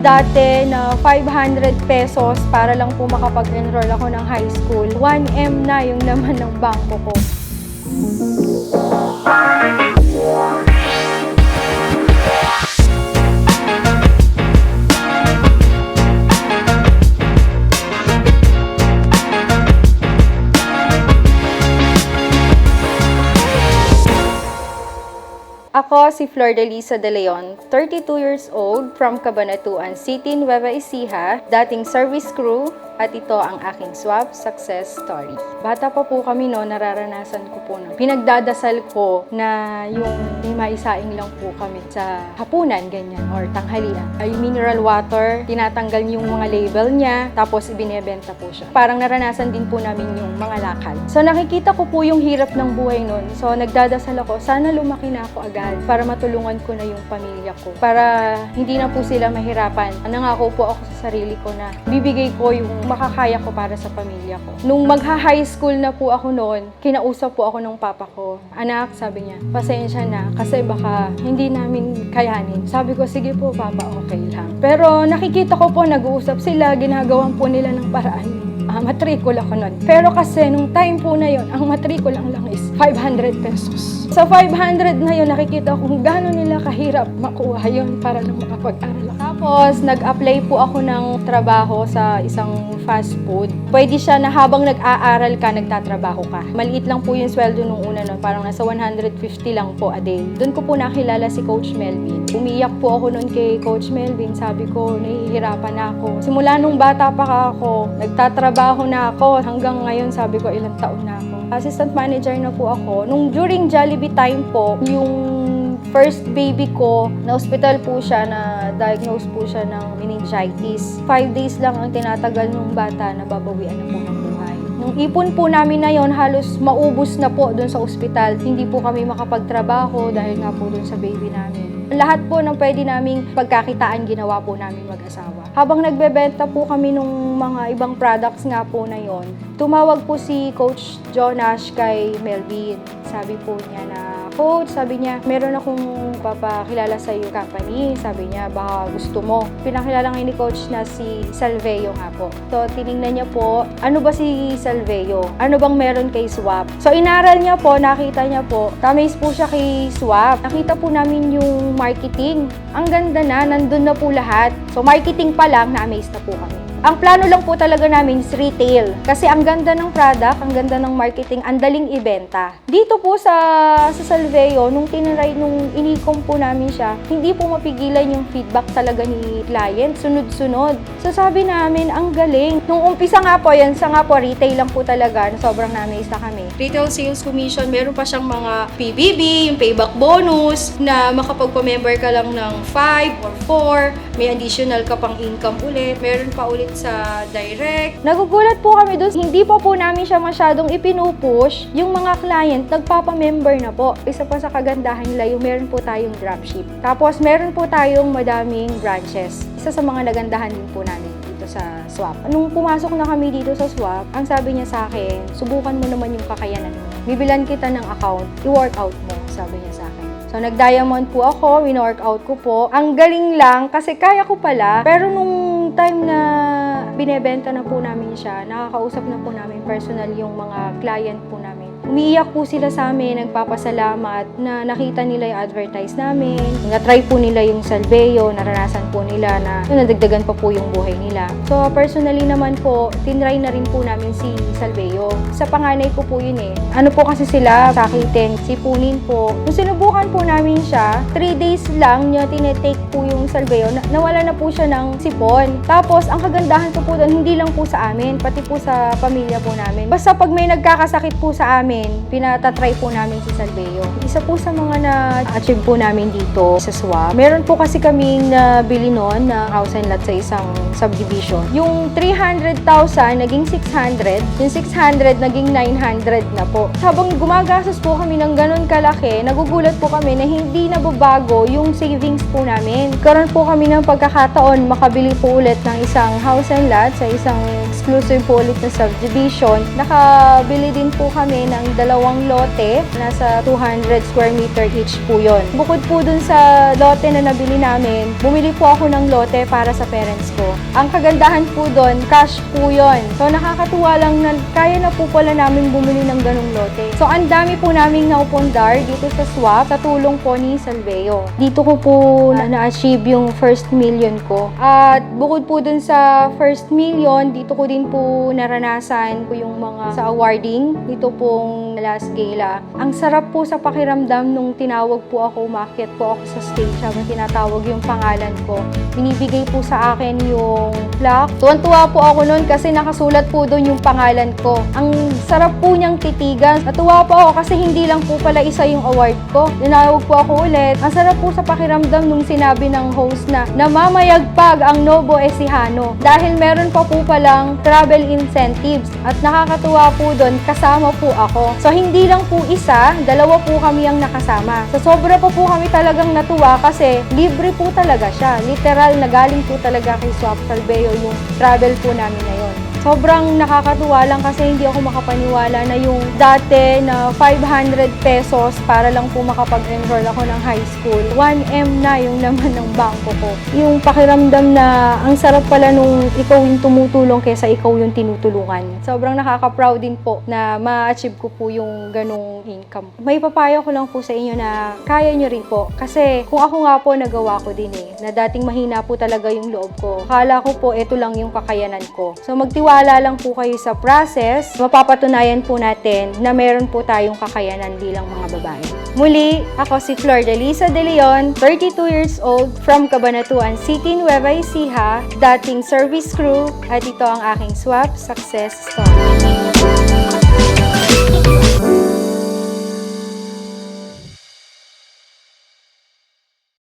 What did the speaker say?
Dati na 500 pesos para lang po makapag-enroll ako ng high school. 1M na yung laman ng bangko ko. Ako si Flor de Lisa de Leon, 32 years old, from Cabanatuan City, Nueva Ecija, dating service crew, at ito ang aking swap success story. Bata pa po kami no, nararanasan ko po na pinagdadasal ko na yung may maisaing lang po kami sa hapunan, ganyan, or tanghalian. Ay mineral water, tinatanggal yung mga label niya, tapos ibinebenta po siya. Parang naranasan din po namin yung mga lakal. So nakikita ko po yung hirap ng buhay nun. So nagdadasal ako, sana lumaki na ako agad para matulungan ko na yung pamilya ko. Para hindi na po sila mahirapan. Nangako po ako sa sarili ko na bibigay ko yung makakaya ko para sa pamilya ko. Nung magha-high school na po ako noon, kinausap po ako ng papa ko. Anak, sabi niya, pasensya na kasi baka hindi namin kayanin. Sabi ko, sige po papa, okay lang. Pero nakikita ko po, nag-uusap sila, ginagawan po nila ng paraan ah, matrikula ko nun. Pero kasi nung time po na yon, ang matrikula lang is 500 pesos. Sa 500 na yon, nakikita ko kung gaano nila kahirap makuha yon para lang makapag-aral. Tapos, nag-apply po ako ng trabaho sa isang fast food. Pwede siya na habang nag-aaral ka, nagtatrabaho ka. Maliit lang po yung sweldo nung una nun, parang nasa 150 lang po a day. Doon ko po nakilala si Coach Melvin. Umiyak po ako noon kay Coach Melvin. Sabi ko, nahihirapan na ako. Simula nung bata pa ako, nagtatrabaho na ako. Hanggang ngayon, sabi ko, ilang taon na ako. Assistant manager na po ako. Nung during Jollibee time po, yung first baby ko, na hospital po siya, na diagnose po siya ng meningitis. Five days lang ang tinatagal ng bata na babawian na po ng buhay. Nung ipon po namin na yon, halos maubos na po doon sa ospital. Hindi po kami makapagtrabaho dahil nga po doon sa baby namin. Lahat po ng pwede naming pagkakitaan ginawa po namin mag-asawa. Habang nagbebenta po kami nung mga ibang products nga po na yon, tumawag po si Coach Jonash kay Melvin. Sabi po niya na, Coach, sabi niya, meron akong papakilala sa iyo company. Sabi niya, baka gusto mo. Pinakilala ngayon ni Coach na si Salveo nga po. So, tiningnan niya po, ano ba si Salveo? Ano bang meron kay Swap? So, inaral niya po, nakita niya po, tamis po siya kay Swap. Nakita po namin yung marketing. Ang ganda na, nandun na po lahat. So, marketing pa lang, na-amaze na po kami. Ang plano lang po talaga namin is retail. Kasi ang ganda ng product, ang ganda ng marketing, ang daling ibenta. Dito po sa, sa Salveo, nung tinry, nung inikom po namin siya, hindi po mapigilan yung feedback talaga ni client, sunod-sunod. So sabi namin, ang galing. Nung umpisa nga po, yan sa nga po, retail lang po talaga, na sobrang na-amaze na kami. Retail sales commission, meron pa siyang mga PBB, yung payback bonus, na makapagpa-member ka lang ng 5 or 4, may additional ka pang income ulit, meron pa ulit sa direct. Nagugulat po kami doon, hindi pa po namin siya masyadong ipinupush. Yung mga client, nagpapa-member na po. Isa pa sa kagandahan nila, yung meron po tayong dropship. Tapos meron po tayong madaming branches. Isa sa mga nagandahan din po namin dito sa swap. Nung pumasok na kami dito sa swap, ang sabi niya sa akin, subukan mo naman yung kakayanan mo. Bibilan kita ng account, i-workout mo, sabi niya sa akin. So, nag-diamond po ako, win-workout ko po. Ang galing lang kasi kaya ko pala. Pero nung time na binebenta na po namin siya, nakakausap na po namin personal yung mga client po namin. Umiiyak po sila sa amin, nagpapasalamat na nakita nila yung advertise namin. Na-try po nila yung Salveo, naranasan po nila na yun, nadagdagan pa po yung buhay nila. So personally naman po, tinry na rin po namin si Salveo. Sa panganay ko po yun eh. Ano po kasi sila, sakitin, sipunin po. Nung sinubukan po namin siya, 3 days lang niya tinetake po yung Salveo, na, nawala na po siya ng sipon. Tapos, ang kagandahan po po doon, hindi lang po sa amin, pati po sa pamilya po namin. Basta pag may nagkakasakit po sa amin, pinatatry po namin si Salveo. Isa po sa mga na-achieve po namin dito sa SWA, meron po kasi kaming nabili noon na house and lot sa isang subdivision. Yung 300,000 naging 600, yung 600 naging 900 na po. Habang gumagastos po kami ng ganun kalaki, nagugulat po kami na hindi nababago yung savings po namin. Karoon po kami ng pagkakataon makabili po ulit ng isang house and lot sa isang exclusive po ulit na subdivision. Nakabili din po kami ng dalawang lote. Nasa 200 square meter each po yon. Bukod po dun sa lote na nabili namin, bumili po ako ng lote para sa parents ko. Ang kagandahan po doon, cash po yon. So nakakatuwa lang na kaya na po pala namin bumili ng ganong lote. So ang dami po naming naupundar dito sa swap sa tulong po ni Salveo. Dito ko po na- na-achieve yung first million ko. At bukod po dun sa first million, dito ko din po naranasan po yung mga sa awarding. Dito pong last gala. Ang sarap po sa pakiramdam nung tinawag po ako, umakyat po ako sa stage habang tinatawag yung pangalan ko. Binibigay po sa akin yung plaque. Tuwan-tuwa po ako noon kasi nakasulat po doon yung pangalan ko. Ang sarap po niyang titigan. Natuwa po ako kasi hindi lang po pala isa yung award ko. Tinawag po ako ulit. Ang sarap po sa pakiramdam nung sinabi ng host na namamayagpag ang Novo Ecijano dahil meron pa po palang travel incentives at nakakatuwa po doon kasama po ako. So hindi lang po isa, dalawa po kami ang nakasama. So sobra po po kami talagang natuwa kasi libre po talaga siya. Literal na galing po talaga kay Swap Salveo yung travel po namin na yun. Sobrang nakakatuwa lang kasi hindi ako makapaniwala na yung dati na 500 pesos para lang po makapag-enroll ako ng high school. 1M na yung naman ng bangko ko. Yung pakiramdam na ang sarap pala nung ikaw yung tumutulong kesa ikaw yung tinutulungan. Sobrang nakaka-proud din po na ma-achieve ko po yung ganong income. May papayo ko lang po sa inyo na kaya nyo rin po. Kasi kung ako nga po nagawa ko din eh, na dating mahina po talaga yung loob ko. Akala ko po ito lang yung kakayanan ko. So magtiwala lang po kayo sa process. Mapapatunayan po natin na meron po tayong kakayanan bilang mga babae. Muli, ako si Flor de Lisa de Leon, 32 years old, from Cabanatuan City, Nueva Ecija, dating service crew, at ito ang aking swap success story.